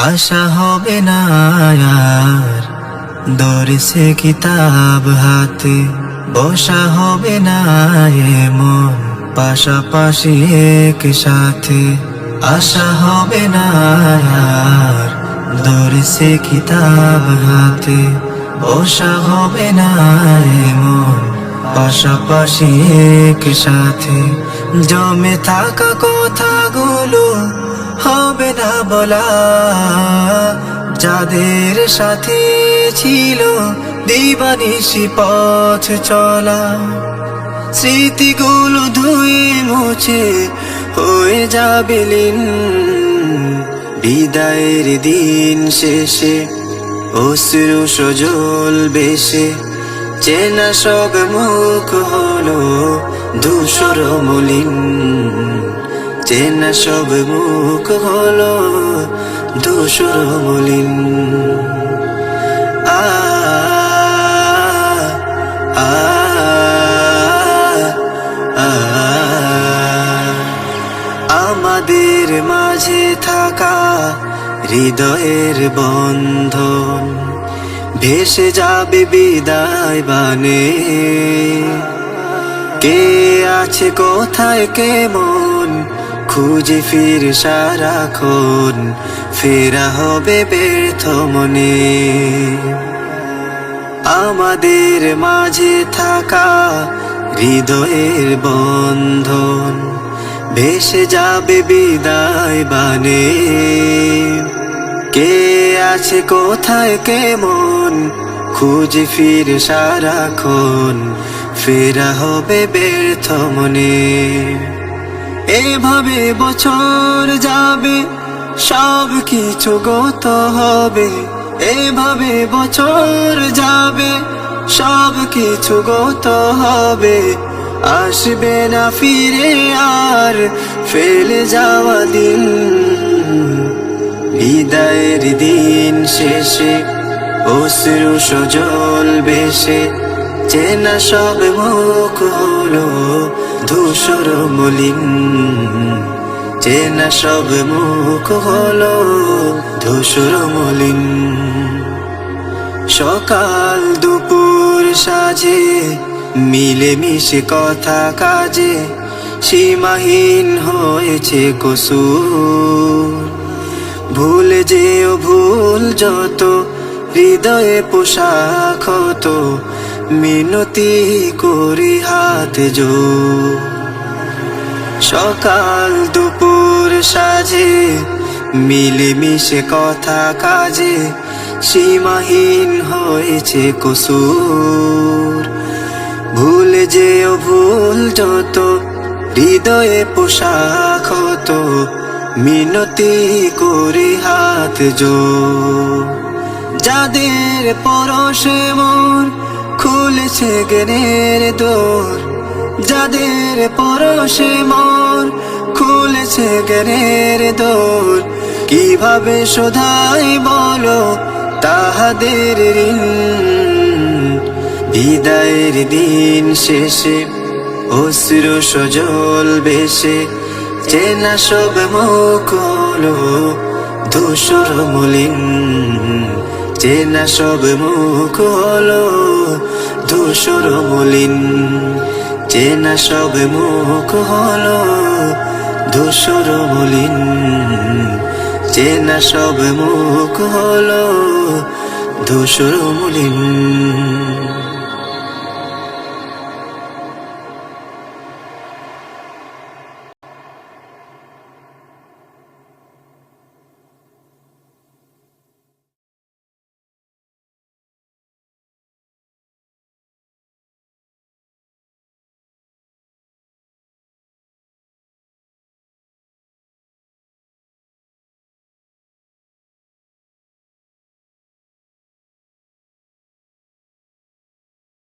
আশা হবে না আর। দরসে কিতাব হাতে, বসা হবে না এমন পাশাপাশি এক সাথে, আশা হবে না আর। দরসে কিতাব হাতে, বসা হবে না এমন পাশাপাশি এক সাথে, জমে থাকা কথাগুলো হবে না বলা। যাদের সাথে ছিল দিবানিসি পথ চলা, স্মৃতিগুলো ধুয়ে মুছে হয়ে যাবে বিদায়ের দিন শেষে অশ্রু সজল বেশে, চেনা সব মুখ হলো ধূসর মলিন। চেনা সব মুখ হলো ধূসর মলিন আ আমাদের মাঝে থাকা হৃদয়ের বন্ধন ভেসে যাবে বিদায় বানে কে আছে কোথায় কেমন খুঁজে ফির সারাক্ষণ, ফেরা হবে ব্যর্থ মনে আমাদের মাঝে থাকা হৃদয়ের বন্ধন, ভেসে যাবে বিদায় বানে কে আছে কোথায় কেমন, খুঁজে ফির সারাক্ষণ, ফেরা হবে ব্যর্থ মনে এভাবে বছর যাবে, সব কিছু গত হবে। এভাবে বছর যাবে, সব কিছু গত হবে। আসবে না ফিরে আর ফেলে যাওয়া দিন। বিদায়ের দিন শেষে অশ্রু সজল বেশে, চেনা সব মুখ হলো। ধূসর মলিন, চেনা সব মুখ হলো ধূসর মলিন। সকাল দুপুর সাজে মিলে মিশে কথা কাজে, সীমাহীন হয়েছে কসুর। ভুলে যেও ভুল যত, হৃদয়ে পোশাক হতো মিনতি করি হাত জো সকাল দুপুর সাজে, মিলেমিশে কথা কাজে, সীমাহীন হয়েছে কসুর। ভুলে যেও ভুল যত, হৃদয়ে পোশাক হতো, মিনতি করি হাত জো যাদের পরশে মোর খুলেছে জ্ঞানের দোর, যাদের পরশে মোর খুলেছে জ্ঞানের দোর, কীভাবে শোধাই বলো তাহাদের ঋণ? বিদায়ের দিন শেষে অশ্রু সজল বেশে চেনা সব মুখ ধূসর মলিন। চেনা সব মুখ হলো ধূসর মলিন চেনা সব মুখ হলো ধূসর মলিন চেনা সব মুখ হলো ধূসর মলিন।